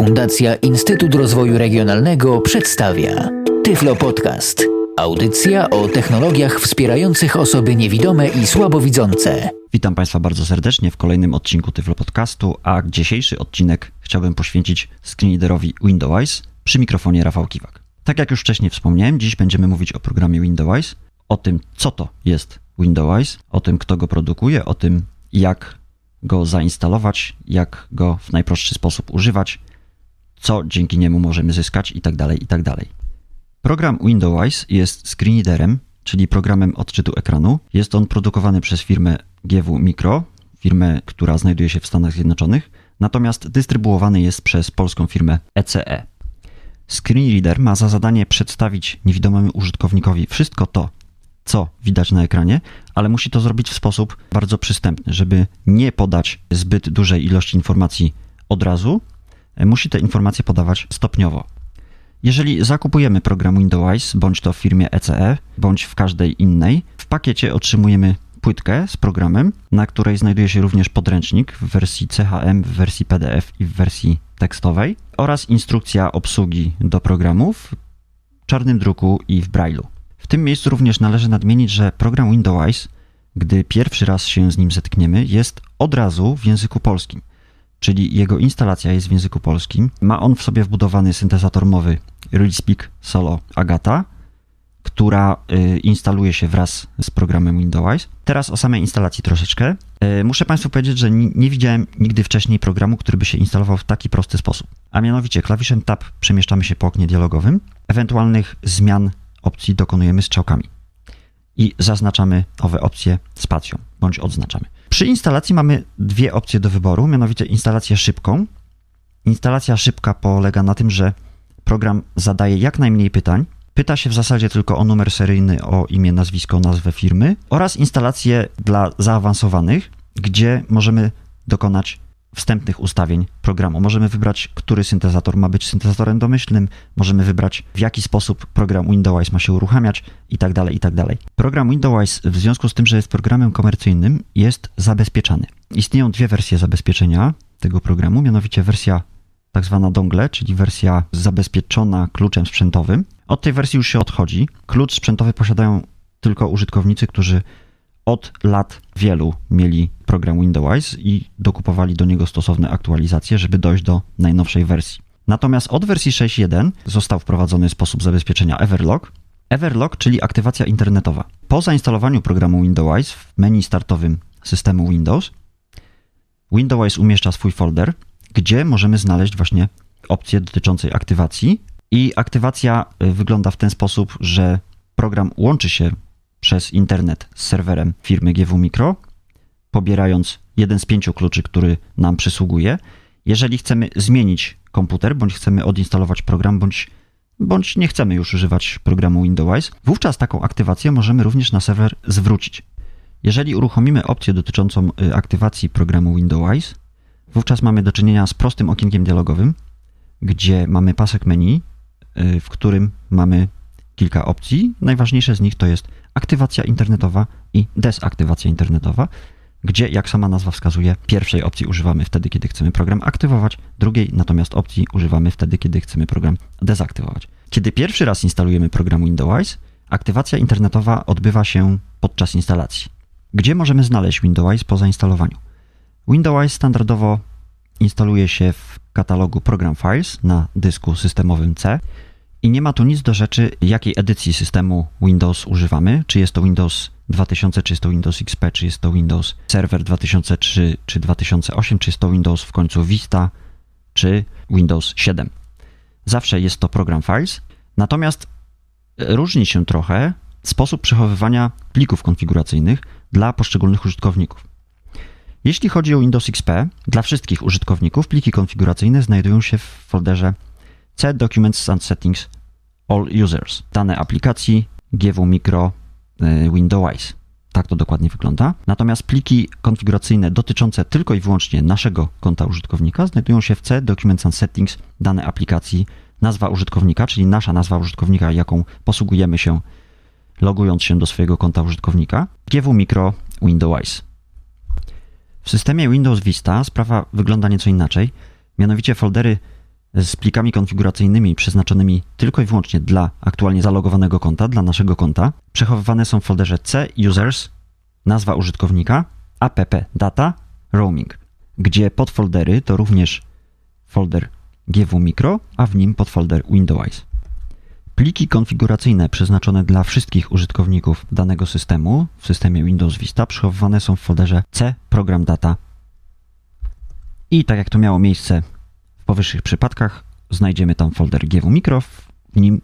Fundacja Instytut Rozwoju Regionalnego przedstawia Tyflo Podcast. Audycja o technologiach wspierających osoby niewidome i słabowidzące. Witam Państwa bardzo serdecznie w kolejnym odcinku Tyflo Podcastu, a dzisiejszy odcinek chciałbym poświęcić screenreaderowi Windows przy mikrofonie Rafał Kiwak. Tak jak już wcześniej wspomniałem, dziś będziemy mówić o programie Windows, o tym co to jest Windows, o tym kto go produkuje, o tym jak go zainstalować, jak go w najprostszy sposób używać, co dzięki niemu możemy zyskać itd. tak itd. Tak Program Windows jest screenreaderem, czyli programem odczytu ekranu. Jest on produkowany przez firmę GW Micro, firmę, która znajduje się w Stanach Zjednoczonych, natomiast dystrybuowany jest przez polską firmę ECE. Screenreader ma za zadanie przedstawić niewidomemu użytkownikowi wszystko to, co widać na ekranie, ale musi to zrobić w sposób bardzo przystępny, żeby nie podać zbyt dużej ilości informacji od razu, musi te informacje podawać stopniowo. Jeżeli zakupujemy program Windows, bądź to w firmie ECE, bądź w każdej innej, w pakiecie otrzymujemy płytkę z programem, na której znajduje się również podręcznik w wersji CHM, w wersji PDF i w wersji tekstowej oraz instrukcja obsługi do programów w czarnym druku i w Braille'u. W tym miejscu również należy nadmienić, że program Windows, gdy pierwszy raz się z nim zetkniemy, jest od razu w języku polskim czyli jego instalacja jest w języku polskim. Ma on w sobie wbudowany syntezator mowy RealSpeak Solo Agata, która y, instaluje się wraz z programem Windows. Teraz o samej instalacji troszeczkę. Y, muszę Państwu powiedzieć, że nie widziałem nigdy wcześniej programu, który by się instalował w taki prosty sposób. A mianowicie klawiszem Tab przemieszczamy się po oknie dialogowym, ewentualnych zmian opcji dokonujemy strzałkami i zaznaczamy owe opcje spacją bądź odznaczamy. Przy instalacji mamy dwie opcje do wyboru, mianowicie instalację szybką. Instalacja szybka polega na tym, że program zadaje jak najmniej pytań, pyta się w zasadzie tylko o numer seryjny, o imię, nazwisko, nazwę firmy oraz instalację dla zaawansowanych, gdzie możemy dokonać wstępnych ustawień programu. Możemy wybrać, który syntezator ma być syntezatorem domyślnym, możemy wybrać, w jaki sposób program Windows ma się uruchamiać itd., tak itd. Tak program Windows, w związku z tym, że jest programem komercyjnym, jest zabezpieczany. Istnieją dwie wersje zabezpieczenia tego programu, mianowicie wersja tak zwana dongle, czyli wersja zabezpieczona kluczem sprzętowym. Od tej wersji już się odchodzi. Klucz sprzętowy posiadają tylko użytkownicy, którzy od lat wielu mieli program Windows i dokupowali do niego stosowne aktualizacje, żeby dojść do najnowszej wersji. Natomiast od wersji 6.1 został wprowadzony sposób zabezpieczenia Everlock. Everlock, czyli aktywacja internetowa. Po zainstalowaniu programu Windows w menu startowym systemu Windows, Windows umieszcza swój folder, gdzie możemy znaleźć właśnie opcję dotyczącej aktywacji. I aktywacja y, wygląda w ten sposób, że program łączy się przez internet z serwerem firmy GW Micro, pobierając jeden z pięciu kluczy, który nam przysługuje. Jeżeli chcemy zmienić komputer, bądź chcemy odinstalować program, bądź, bądź nie chcemy już używać programu Windows, wówczas taką aktywację możemy również na serwer zwrócić. Jeżeli uruchomimy opcję dotyczącą y, aktywacji programu Windows, wówczas mamy do czynienia z prostym okienkiem dialogowym, gdzie mamy pasek menu, y, w którym mamy kilka opcji. Najważniejsze z nich to jest aktywacja internetowa i dezaktywacja internetowa, gdzie, jak sama nazwa wskazuje, pierwszej opcji używamy wtedy, kiedy chcemy program aktywować, drugiej natomiast opcji używamy wtedy, kiedy chcemy program dezaktywować. Kiedy pierwszy raz instalujemy program Windows, aktywacja internetowa odbywa się podczas instalacji. Gdzie możemy znaleźć Windows po zainstalowaniu? Windows standardowo instaluje się w katalogu Program Files na dysku systemowym C i nie ma tu nic do rzeczy, jakiej edycji systemu Windows używamy. Czy jest to Windows 2000, czy jest to Windows XP, czy jest to Windows Server 2003, czy 2008, czy jest to Windows w końcu Vista, czy Windows 7. Zawsze jest to program Files, natomiast różni się trochę sposób przechowywania plików konfiguracyjnych dla poszczególnych użytkowników. Jeśli chodzi o Windows XP, dla wszystkich użytkowników pliki konfiguracyjne znajdują się w folderze C Documents and Settings All Users. Dane aplikacji GW Micro Windows. Tak to dokładnie wygląda. Natomiast pliki konfiguracyjne dotyczące tylko i wyłącznie naszego konta użytkownika znajdują się w C Documents and Settings dane aplikacji, nazwa użytkownika, czyli nasza nazwa użytkownika, jaką posługujemy się logując się do swojego konta użytkownika, GW Micro Windows. W systemie Windows Vista sprawa wygląda nieco inaczej. Mianowicie foldery z plikami konfiguracyjnymi przeznaczonymi tylko i wyłącznie dla aktualnie zalogowanego konta, dla naszego konta, przechowywane są w folderze C users, nazwa użytkownika, app data, roaming, gdzie podfoldery to również folder GW Micro, a w nim podfolder Windows. Pliki konfiguracyjne przeznaczone dla wszystkich użytkowników danego systemu w systemie Windows Vista przechowywane są w folderze C Program Data. I tak jak to miało miejsce powyższych przypadkach, znajdziemy tam folder GW Micro, w nim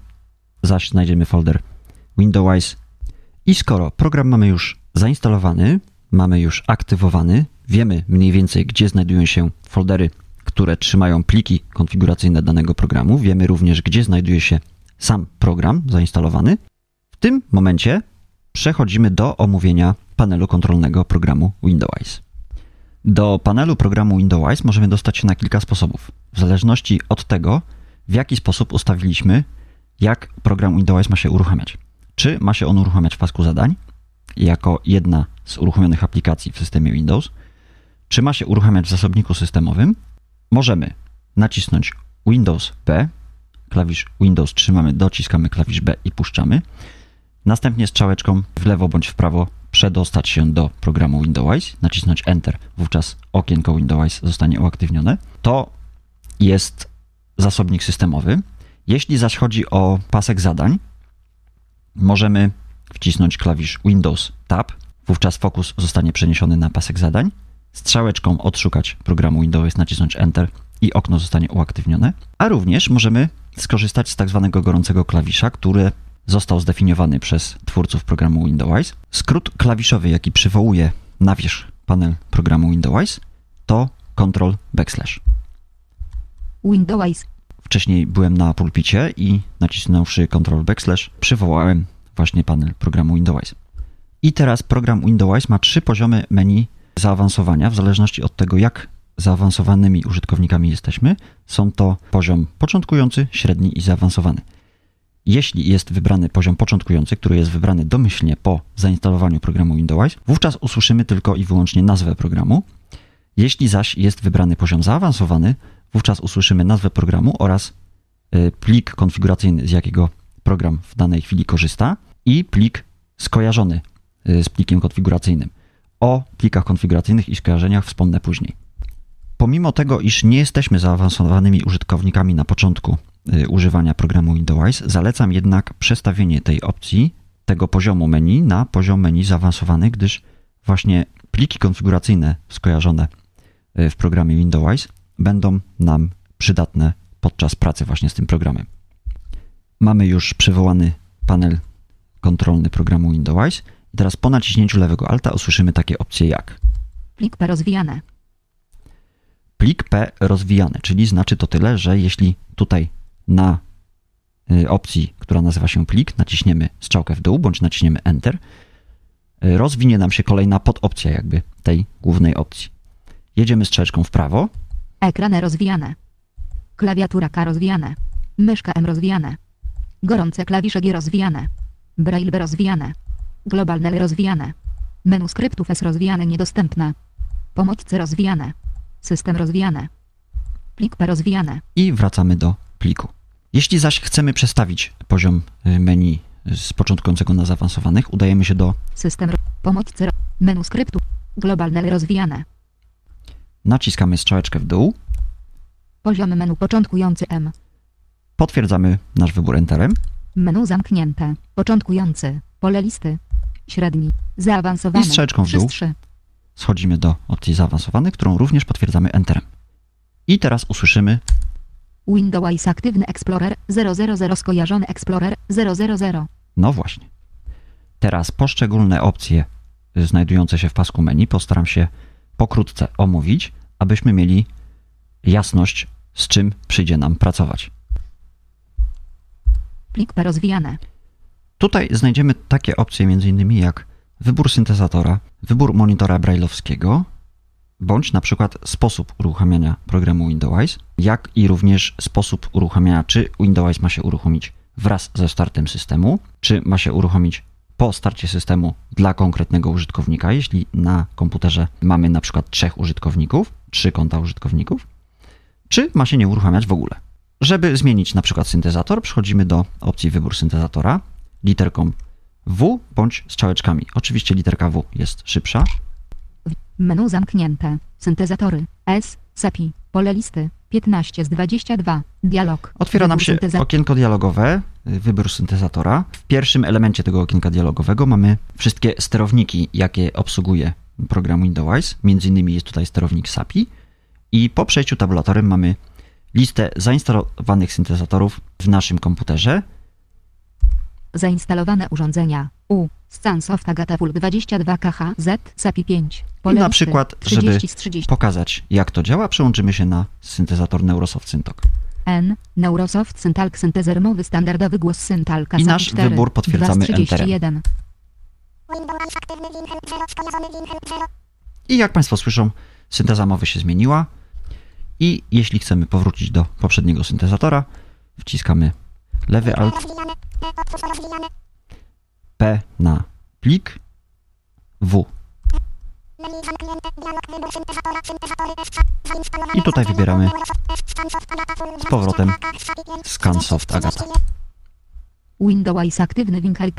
zaś znajdziemy folder Windows. I skoro program mamy już zainstalowany, mamy już aktywowany, wiemy mniej więcej, gdzie znajdują się foldery, które trzymają pliki konfiguracyjne danego programu, wiemy również, gdzie znajduje się sam program zainstalowany. W tym momencie przechodzimy do omówienia panelu kontrolnego programu Windows. Do panelu programu Windows możemy dostać się na kilka sposobów, w zależności od tego, w jaki sposób ustawiliśmy, jak program Windows ma się uruchamiać. Czy ma się on uruchamiać w pasku zadań, jako jedna z uruchomionych aplikacji w systemie Windows, czy ma się uruchamiać w zasobniku systemowym, możemy nacisnąć Windows B, klawisz Windows trzymamy, dociskamy klawisz B i puszczamy. Następnie strzałeczką w lewo bądź w prawo przedostać się do programu Windows, nacisnąć Enter, wówczas okienko Windows zostanie uaktywnione. To jest zasobnik systemowy. Jeśli zaś chodzi o pasek zadań, możemy wcisnąć klawisz Windows Tab, wówczas fokus zostanie przeniesiony na pasek zadań. Strzałeczką odszukać programu Windows, nacisnąć Enter i okno zostanie uaktywnione. A również możemy skorzystać z tak zwanego gorącego klawisza, który został zdefiniowany przez twórców programu Windows. Skrót klawiszowy, jaki przywołuje na wierzch panel programu Windows, to Ctrl backslash. Windows. Wcześniej byłem na pulpicie i nacisnąwszy Ctrl backslash przywołałem właśnie panel programu Windows. I teraz program Windows ma trzy poziomy menu zaawansowania, w zależności od tego, jak zaawansowanymi użytkownikami jesteśmy. Są to poziom początkujący, średni i zaawansowany. Jeśli jest wybrany poziom początkujący, który jest wybrany domyślnie po zainstalowaniu programu Windows, wówczas usłyszymy tylko i wyłącznie nazwę programu. Jeśli zaś jest wybrany poziom zaawansowany, wówczas usłyszymy nazwę programu oraz y, plik konfiguracyjny, z jakiego program w danej chwili korzysta i plik skojarzony y, z plikiem konfiguracyjnym. O plikach konfiguracyjnych i skojarzeniach wspomnę później. Pomimo tego, iż nie jesteśmy zaawansowanymi użytkownikami na początku używania programu Windows, zalecam jednak przestawienie tej opcji, tego poziomu menu na poziom menu zaawansowany, gdyż właśnie pliki konfiguracyjne skojarzone y, w programie Windows będą nam przydatne podczas pracy właśnie z tym programem. Mamy już przywołany panel kontrolny programu Windows i teraz po naciśnięciu lewego alta usłyszymy takie opcje jak Plik P rozwijane. plik P rozwijany, czyli znaczy to tyle, że jeśli tutaj na y, opcji, która nazywa się plik, naciśniemy strzałkę w dół bądź naciśniemy Enter, y, rozwinie nam się kolejna podopcja jakby tej głównej opcji. Jedziemy strzałeczką w prawo, Ekrany rozwijane. Klawiatura K rozwijane. Myszka M rozwijane. Gorące klawisze G rozwijane. Braille B rozwijane. Globalne L rozwijane. Menu skryptów S rozwijane niedostępne. Pomoc C rozwijane. System rozwijane. Plik P rozwijane. i wracamy do pliku. Jeśli zaś chcemy przestawić poziom y, menu z początkującego na zaawansowanych, udajemy się do System Pomoc Menu skryptu. Globalne rozwijane. naciskamy strzałeczkę w dół, Poziom menu początkujący M. potwierdzamy nasz wybór Enterem Menu zamknięte. Początkujący. Pole listy. Średni. Zaawansowany. I strzałeczką w dół. 3. schodzimy do opcji zaawansowanych, którą również potwierdzamy Enterem. I teraz usłyszymy Windows Aktywny Explorer 000 skojarzony Explorer 000. No właśnie. Teraz poszczególne opcje znajdujące się w pasku menu postaram się pokrótce omówić, abyśmy mieli jasność, z czym przyjdzie nam pracować. Plik rozwijane. Tutaj znajdziemy takie opcje m.in. jak wybór syntezatora, wybór monitora brailleowskiego, bądź na przykład sposób uruchamiania programu Windows, jak i również sposób uruchamiania, czy Windows ma się uruchomić wraz ze startem systemu, czy ma się uruchomić po starcie systemu dla konkretnego użytkownika, jeśli na komputerze mamy na przykład trzech użytkowników, trzy konta użytkowników, czy ma się nie uruchamiać w ogóle. Żeby zmienić na przykład syntezator, przechodzimy do opcji wybór syntezatora literką W bądź strzałeczkami. Oczywiście literka W jest szybsza. Menu zamknięte. Syntezatory. S. SAPI. Pole listy. 15 z 22. Dialog. Otwiera nam się okienko dialogowe, wybór syntezatora. W pierwszym elemencie tego okienka dialogowego mamy wszystkie sterowniki, jakie obsługuje program Windows. Między innymi jest tutaj sterownik SAPI. I po przejściu tabulatorem mamy listę zainstalowanych syntezatorów w naszym komputerze. Zainstalowane urządzenia. U. Scansoft Agata Pulp 22 KH Z. SAPI 5. Pole I na przykład, 30 żeby z 30. pokazać jak to działa, przełączymy się na syntezator Neurosoft Syntok. N. Neurosoft Syntalk Syntezer mowy standardowy głos Syntalka I nasz 4. wybór potwierdzamy 2 z 31. I jak Państwo słyszą, synteza mowy się zmieniła. I jeśli chcemy powrócić do poprzedniego syntezatora, wciskamy lewy alt P na plik W. I tutaj wybieramy z powrotem Scansoft Agata. Windows aktywny Winkel.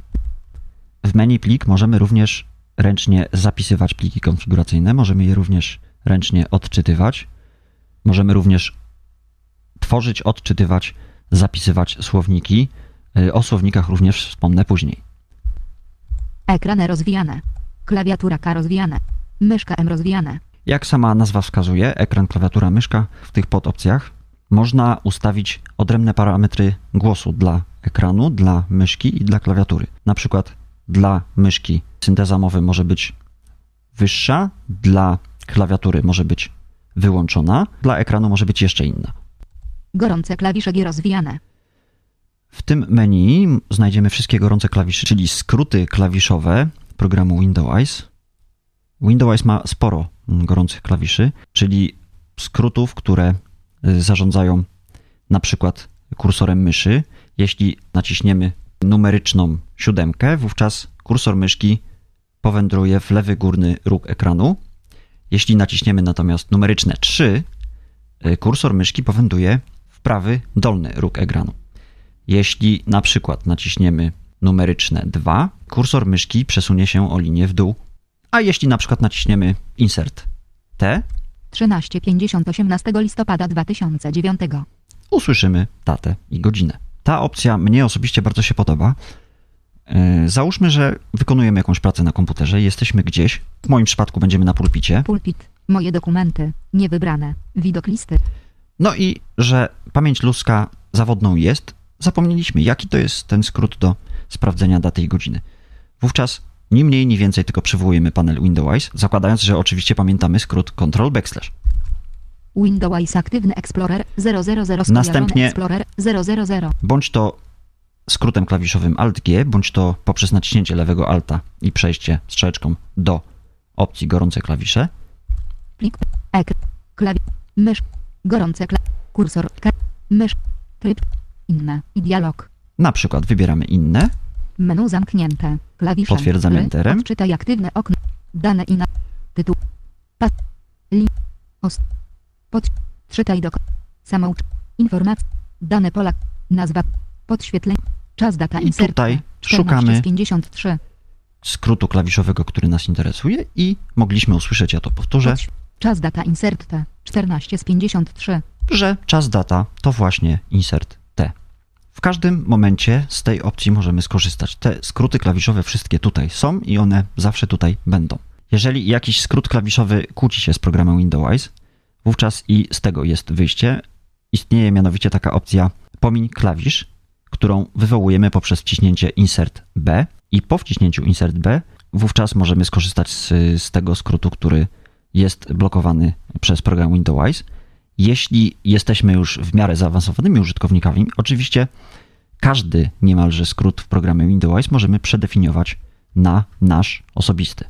W menu plik możemy również ręcznie zapisywać pliki konfiguracyjne, możemy je również ręcznie odczytywać. Możemy również tworzyć, odczytywać, zapisywać słowniki. Y, O słownikach również wspomnę później. Ekrany rozwijane. Klawiatura K rozwijane. Myszka M rozwijane. Jak sama nazwa wskazuje, ekran, klawiatura, myszka, w tych podopcjach można ustawić odrębne parametry głosu dla ekranu, dla myszki i dla klawiatury. Na przykład dla myszki synteza mowy może być wyższa, dla klawiatury może być wyłączona, dla ekranu może być jeszcze inna. Gorące klawisze G rozwijane. W tym menu znajdziemy wszystkie gorące klawisze, czyli skróty klawiszowe programu Windows. Windows ma sporo gorących klawiszy, czyli skrótów, które y, zarządzają na przykład kursorem myszy. Jeśli naciśniemy numeryczną siódemkę, wówczas kursor myszki powędruje w lewy górny róg ekranu. Jeśli naciśniemy natomiast numeryczne 3, y, kursor myszki powędruje w prawy dolny róg ekranu. Jeśli na przykład naciśniemy numeryczne 2, kursor myszki przesunie się o linię w dół. A jeśli na przykład naciśniemy Insert T, 13.50 18 listopada 2009. usłyszymy datę i godzinę. Ta opcja mnie osobiście bardzo się podoba. Yy, Załóżmy, że wykonujemy jakąś pracę na komputerze, jesteśmy gdzieś, w moim przypadku będziemy na pulpicie, Pulpit. Moje dokumenty. Niewybrane. Widok listy. no i że pamięć ludzka zawodną jest, zapomnieliśmy, jaki to jest ten skrót do sprawdzenia daty i godziny. Wówczas ni mniej, ni więcej, tylko przywołujemy panel Windows, zakładając, że oczywiście pamiętamy skrót Ctrl backslash. Windows aktywny Explorer 000 skojarzony Następnie- Explorer 000. Bądź to skrótem klawiszowym Alt-G, bądź to poprzez naciśnięcie lewego Alta i przejście strzałeczką do opcji gorące klawisze. Plik. Ek. Klawi. Mysz. Gorące kla. Kursor. Mysz. Tryb. Inne. I dialog. Na przykład wybieramy inne, Menu zamknięte. Klawisze. Potwierdzamy enterem. Odczytaj aktywne okno. Dane i na. Tytuł. Pas. Li. Os. Pod. Czytaj do. Samą. Informacja. Dane pola. Nazwa. Podświetlenie. Czas data I insert. tutaj 14 szukamy z 53. skrótu klawiszowego, który nas interesuje i mogliśmy usłyszeć, ja to powtórzę, Podś- Czas data insert. 14 z 53. że czas data to właśnie insert. W każdym momencie z tej opcji możemy skorzystać. Te skróty klawiszowe wszystkie tutaj są i one zawsze tutaj będą. Jeżeli jakiś skrót klawiszowy kłóci się z programem Windows, wówczas i z tego jest wyjście. Istnieje mianowicie taka opcja pomiń klawisz, którą wywołujemy poprzez wciśnięcie Insert B i po wciśnięciu Insert B wówczas możemy skorzystać z, z tego skrótu, który jest blokowany przez program Windows. Jeśli jesteśmy już w miarę zaawansowanymi użytkownikami, oczywiście każdy niemalże skrót w programie Windows możemy przedefiniować na nasz osobisty.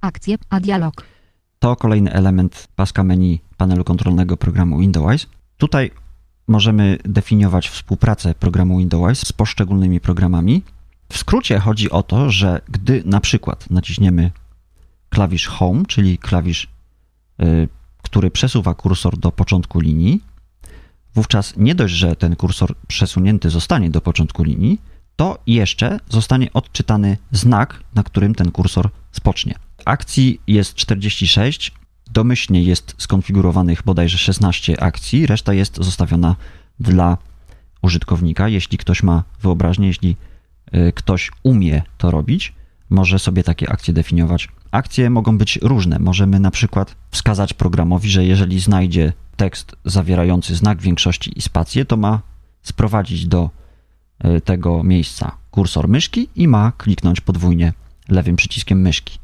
Akcje. A dialog. To kolejny element paska menu panelu kontrolnego programu Windows. Tutaj możemy definiować współpracę programu Windows z poszczególnymi programami. W skrócie chodzi o to, że gdy na przykład naciśniemy klawisz Home, czyli klawisz, y, który przesuwa kursor do początku linii, wówczas nie dość, że ten kursor przesunięty zostanie do początku linii, to jeszcze zostanie odczytany znak, na którym ten kursor spocznie. Akcji jest 46, domyślnie jest skonfigurowanych bodajże 16 akcji, reszta jest zostawiona dla użytkownika. Jeśli ktoś ma wyobraźnię, jeśli y, ktoś umie to robić, może sobie takie akcje definiować. Akcje mogą być różne. Możemy na przykład wskazać programowi, że jeżeli znajdzie tekst zawierający znak większości i spację, to ma sprowadzić do y, tego miejsca kursor myszki i ma kliknąć podwójnie lewym przyciskiem myszki.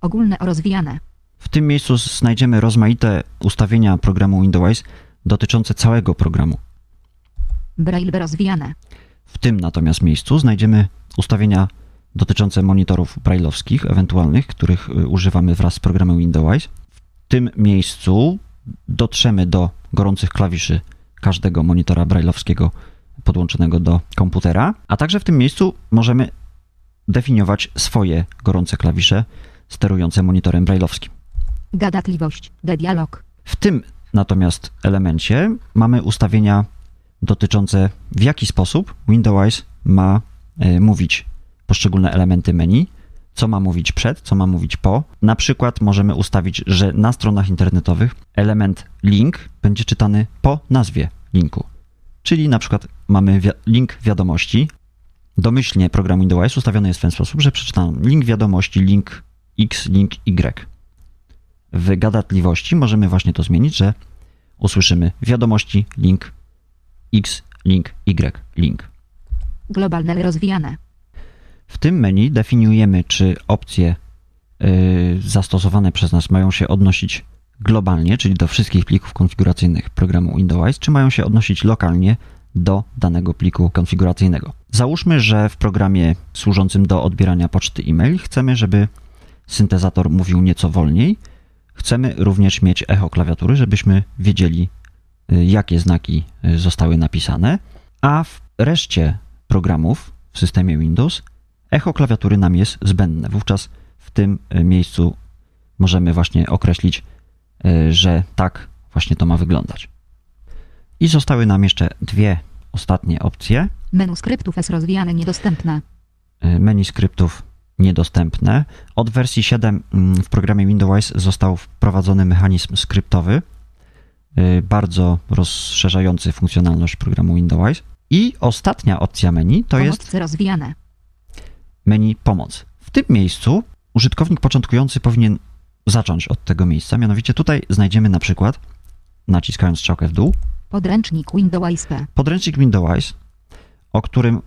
Ogólne rozwijane. W tym miejscu znajdziemy rozmaite ustawienia programu Windows dotyczące całego programu. Braille rozwijane. W tym natomiast miejscu znajdziemy ustawienia dotyczące monitorów brailleowskich, ewentualnych, których y, używamy wraz z programem Windows. W tym miejscu dotrzemy do gorących klawiszy każdego monitora brailleowskiego podłączonego do komputera, a także w tym miejscu możemy definiować swoje gorące klawisze sterujące monitorem brailleowskim. Gadatliwość. Dialog. W tym natomiast elemencie mamy ustawienia dotyczące w jaki sposób Windows ma e, mówić poszczególne elementy menu, co ma mówić przed, co ma mówić po. Na przykład możemy ustawić, że na stronach internetowych element link będzie czytany po nazwie linku. Czyli na przykład mamy wi- link wiadomości. Domyślnie program Windows ustawiony jest w ten sposób, że przeczytam link wiadomości, link X, link Y. W gadatliwości możemy właśnie to zmienić, że usłyszymy wiadomości, link X, link Y, link. Globalne rozwijane. W tym menu definiujemy, czy opcje y, zastosowane przez nas mają się odnosić globalnie, czyli do wszystkich plików konfiguracyjnych programu Windows, czy mają się odnosić lokalnie do danego pliku konfiguracyjnego. Załóżmy, że w programie służącym do odbierania poczty e-mail chcemy, żeby syntezator mówił nieco wolniej. Chcemy również mieć echo klawiatury, żebyśmy wiedzieli, y, jakie znaki y, zostały napisane, a w reszcie programów w systemie Windows echo klawiatury nam jest zbędne. Wówczas w tym y, miejscu możemy właśnie określić, y, że tak właśnie to ma wyglądać. I zostały nam jeszcze dwie ostatnie opcje. Menu skryptów S rozwijane niedostępne. Y, Menu skryptów niedostępne. Od wersji 7 mm, w programie Windows został wprowadzony mechanizm skryptowy, bardzo rozszerzający funkcjonalność programu Windows. I ostatnia opcja menu to jest rozwijane. Menu pomoc. W tym miejscu użytkownik początkujący powinien zacząć od tego miejsca, mianowicie tutaj znajdziemy na przykład, naciskając strzałkę w dół, Podręcznik Windows P. podręcznik Windows, o którym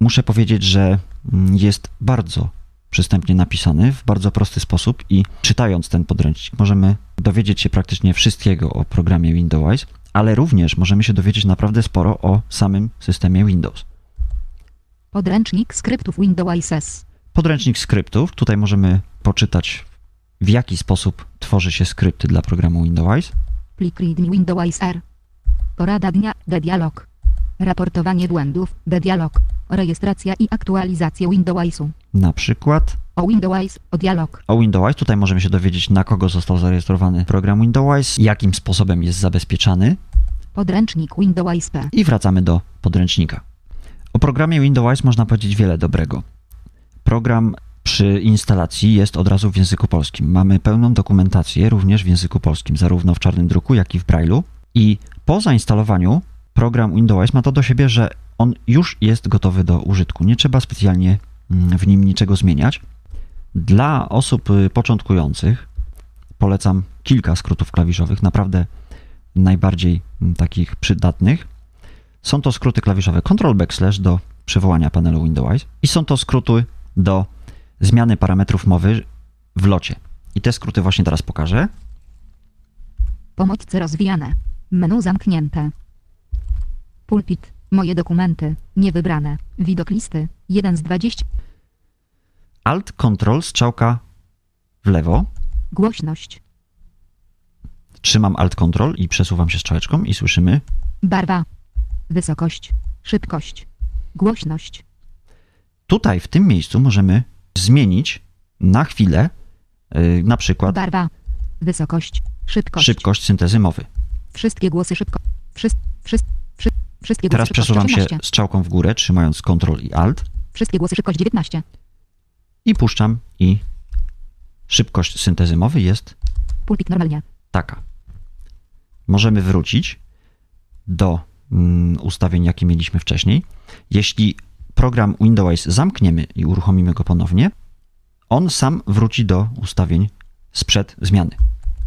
muszę powiedzieć, że mm, jest bardzo przystępnie napisany w bardzo prosty sposób i czytając ten podręcznik możemy dowiedzieć się praktycznie wszystkiego o programie Windows, ale również możemy się dowiedzieć naprawdę sporo o samym systemie Windows. Podręcznik skryptów Windows S. Podręcznik skryptów. Tutaj możemy poczytać, w jaki sposób tworzy się skrypty dla programu Windows. Plik readme Windows R. Porada dnia. Dialog. Raportowanie błędów. Dialog. Rejestracja i aktualizacja Windowsu. Na przykład O Windows. O dialog. o Windows. Tutaj możemy się dowiedzieć, na kogo został zarejestrowany program Windows, jakim sposobem jest zabezpieczany Podręcznik Windows P. i wracamy do podręcznika. O programie Windows można powiedzieć wiele dobrego. Program przy instalacji jest od razu w języku polskim. Mamy pełną dokumentację również w języku polskim, zarówno w czarnym druku, jak i w braille'u. I po zainstalowaniu program Windows ma to do siebie, że on już jest gotowy do użytku. Nie trzeba specjalnie mm, w nim niczego zmieniać. Dla osób y, początkujących polecam kilka skrótów klawiszowych, naprawdę najbardziej mm, takich przydatnych. Są to skróty klawiszowe Ctrl backslash do przywołania panelu Windows i są to skróty do zmiany parametrów mowy w locie. I te skróty właśnie teraz pokażę. Pomocce rozwijane. Menu zamknięte. Pulpit. Moje dokumenty. Niewybrane. Widok listy. 1 z 20. Alt Ctrl strzałka w lewo. Głośność. Trzymam Alt Ctrl i przesuwam się strzałeczką i słyszymy Barwa. Wysokość. Szybkość. Głośność. tutaj w tym miejscu możemy zmienić na chwilę yy, na przykład Barwa. Wysokość. Szybkość. szybkość syntezy mowy. Wszystkie głosy szybko. Wszyscy, wszyscy, wszystkie głosy Teraz szybkość przesuwam się 18. strzałką w górę, trzymając Ctrl i Alt Wszystkie głosy szybkość 19. i puszczam i szybkość syntezy mowy jest Pulpit normalnie. taka. Możemy wrócić do ustawień, jakie mieliśmy wcześniej. Jeśli program Windows zamkniemy i uruchomimy go ponownie, on sam wróci do ustawień sprzed zmiany.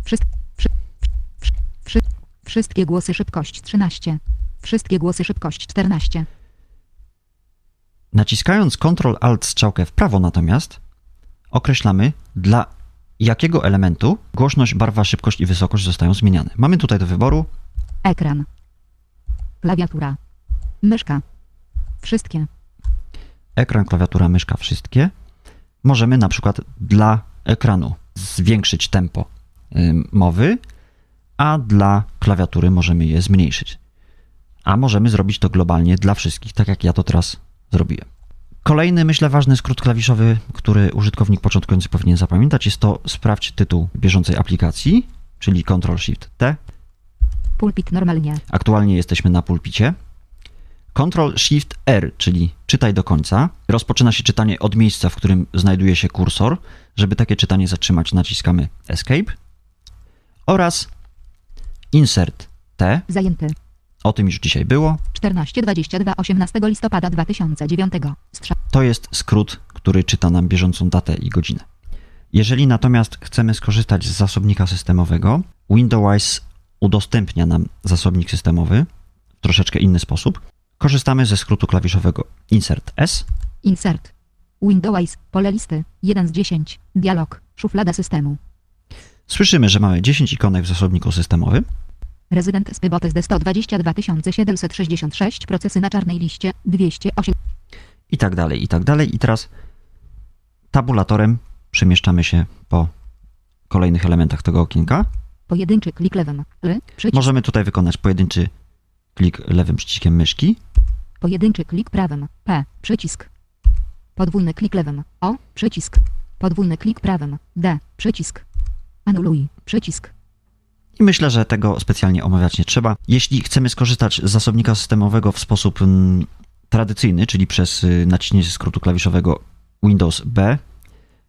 Wszyscy, wszy, wszy, wszy, wszystkie głosy szybkość 13. Wszystkie głosy szybkość 14. Naciskając Ctrl Alt strzałkę w prawo natomiast określamy dla jakiego elementu głośność, barwa, szybkość i wysokość zostają zmieniane. Mamy tutaj do wyboru Ekran. Klawiatura. Myszka. Wszystkie. ekran, klawiatura, myszka, wszystkie. Możemy na przykład dla ekranu zwiększyć tempo mowy, a dla klawiatury możemy je zmniejszyć. A możemy zrobić to globalnie dla wszystkich, tak jak ja to teraz zrobiłem. Kolejny, myślę, ważny skrót klawiszowy, który użytkownik początkujący powinien zapamiętać, jest to sprawdź tytuł bieżącej aplikacji, czyli Ctrl-Shift-T. Pulpit normalnie. Aktualnie jesteśmy na pulpicie. Ctrl Shift R, czyli czytaj do końca. Rozpoczyna się czytanie od miejsca, w którym znajduje się kursor. Żeby takie czytanie zatrzymać, naciskamy Escape. Oraz Insert T. Zajęty. O tym już dzisiaj było. 14.22 18 listopada 2009. Strzał. To jest skrót, który czyta nam bieżącą datę i godzinę. Jeżeli natomiast chcemy skorzystać z zasobnika systemowego, Windows udostępnia nam zasobnik systemowy w troszeczkę inny sposób. Korzystamy ze skrótu klawiszowego Insert S. Insert. Windows. Pole listy. 1 z 10. Dialog. Szuflada systemu. Słyszymy, że mamy 10 ikonek w zasobniku systemowym. Rezydent Spybotes D 122 766. Procesy na czarnej liście. 208. i tak dalej, i tak dalej. I teraz tabulatorem przemieszczamy się po kolejnych elementach tego okienka. Pojedynczy klik lewym. L. Przycisk. Możemy tutaj wykonać pojedynczy klik lewym przyciskiem myszki. Pojedynczy klik prawym. P. Przycisk. Podwójny klik lewym. O. Przycisk. Podwójny klik prawym. D. Przycisk. Anuluj. Przycisk. I myślę, że tego specjalnie omawiać nie trzeba. Jeśli chcemy skorzystać z zasobnika systemowego w sposób mm, tradycyjny, czyli przez y, naciśnięcie skrótu klawiszowego Windows B,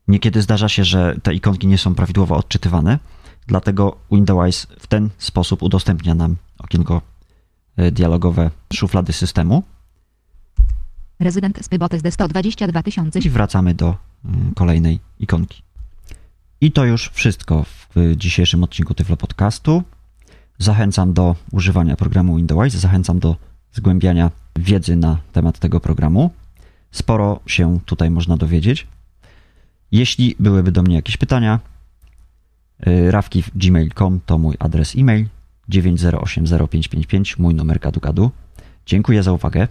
niekiedy zdarza się, że te ikonki nie są prawidłowo odczytywane, dlatego Windows w ten sposób udostępnia nam okienko y, dialogowe szuflady systemu Rezydent Spybotes D 122 i wracamy do y, kolejnej ikonki. I to już wszystko w dzisiejszym odcinku Tyflo Podcastu. Zachęcam do używania programu Windows, zachęcam do zgłębiania wiedzy na temat tego programu. Sporo się tutaj można dowiedzieć. Jeśli byłyby do mnie jakieś pytania, y, rawki.gmail.com to mój adres e-mail 9080555, mój numer gadu-gadu. Dziękuję za uwagę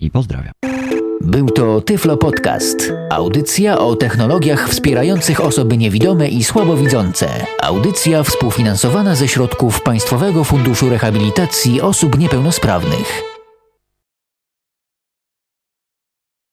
i pozdrawiam. Był to Tyflo Podcast. Audycja o technologiach wspierających osoby niewidome i słabowidzące. Audycja współfinansowana ze środków Państwowego Funduszu Rehabilitacji Osób Niepełnosprawnych.